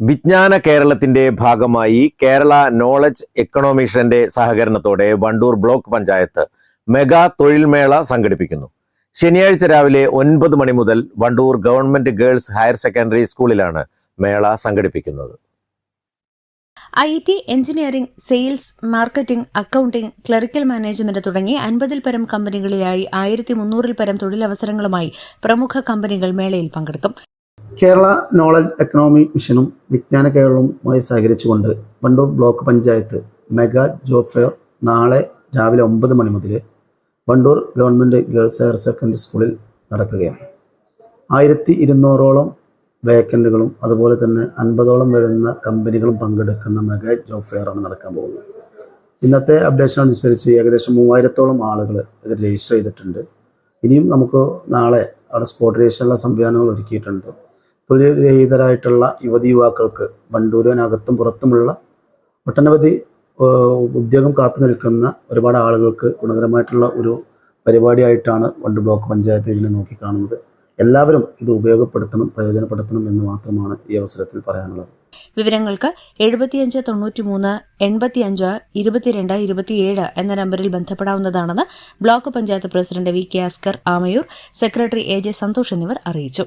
വിജ്ഞാന കേരളത്തിന്റെ ഭാഗമായി കേരള നോളജ് എക്കണോമിഷന്റെ സഹകരണത്തോടെ വണ്ടൂർ ബ്ലോക്ക് പഞ്ചായത്ത് മെഗാ തൊഴിൽമേള സംഘടിപ്പിക്കുന്നു. ശനിയാഴ്ച രാവിലെ ഒൻപത് മണി മുതൽ Wandoor government girls higher secondary സ്കൂളിലാണ് മേള സംഘടിപ്പിക്കുന്നത്. I T engineering sales marketing accounting clerical management തുടങ്ങി അൻപതിൽ പരം കമ്പനികളിലായി ആയിരത്തി മുന്നൂറിൽ പരം തൊഴിലവസരങ്ങളുമായി പ്രമുഖ കമ്പനികൾ മേളയിൽ പങ്കെടുക്കും. കേരള നോളജ് എക്കണോമി മിഷനും വിജ്ഞാന കേരളവുമായി സഹകരിച്ചുകൊണ്ട് Wandoor block panchayat mega job fair നാളെ രാവിലെ ഒമ്പത് മണി മുതൽ Wandoor government girls higher secondary സ്കൂളിൽ നടക്കുകയാണ്. ആയിരത്തി ഇരുന്നൂറോളം വേക്കന്റുകളും അതുപോലെ തന്നെ അൻപതോളം വരുന്ന കമ്പനികളും പങ്കെടുക്കുന്ന മെഗാ ജോബ് ഫെയറാണ് നടക്കാൻ പോകുന്നത്. ഇന്നത്തെ അപ്ഡേഷൻ അനുസരിച്ച് ഏകദേശം മൂവായിരത്തോളം ആളുകൾ ഇത് രജിസ്റ്റർ ചെയ്തിട്ടുണ്ട്. ഇനിയും നമുക്ക് നാളെ അവിടെ സ്പോട്ട് രജിസ്റ്ററുള്ള സംവിധാനങ്ങൾ ഒരുക്കിയിട്ടുണ്ട്. തൊഴിൽ രഹിതരായിട്ടുള്ള യുവതി യുവാക്കൾക്ക് വണ്ടൂരിനകത്തും പുറത്തുമുള്ള ഒട്ടനവധി ഉദ്യോഗം കാത്തു നിൽക്കുന്ന ഒരുപാട് ആളുകൾക്ക് ഗുണകരമായിട്ടുള്ള ഒരു പരിപാടിയായിട്ടാണ് വണ്ട് ബ്ലോക്ക് പഞ്ചായത്ത് ഇതിനെ നോക്കിക്കാണുന്നത് എല്ലാവരും ഇത് ഉപയോഗപ്പെടുത്തണം പ്രയോജനപ്പെടുത്തണം എന്ന് മാത്രമാണ് ഈ അവസരത്തിൽ പറയാനുള്ളത്. വിവരങ്ങൾക്ക് എഴുപത്തിയഞ്ച് തൊണ്ണൂറ്റിമൂന്ന് എൺപത്തിയഞ്ച് ഇരുപത്തിരണ്ട് ഇരുപത്തിയേഴ് എന്ന നമ്പറിൽ ബന്ധപ്പെടാവുന്നതാണെന്ന് block panchayat president V K Askar Amayoor secretary A J Santhosh എന്നിവർ അറിയിച്ചു.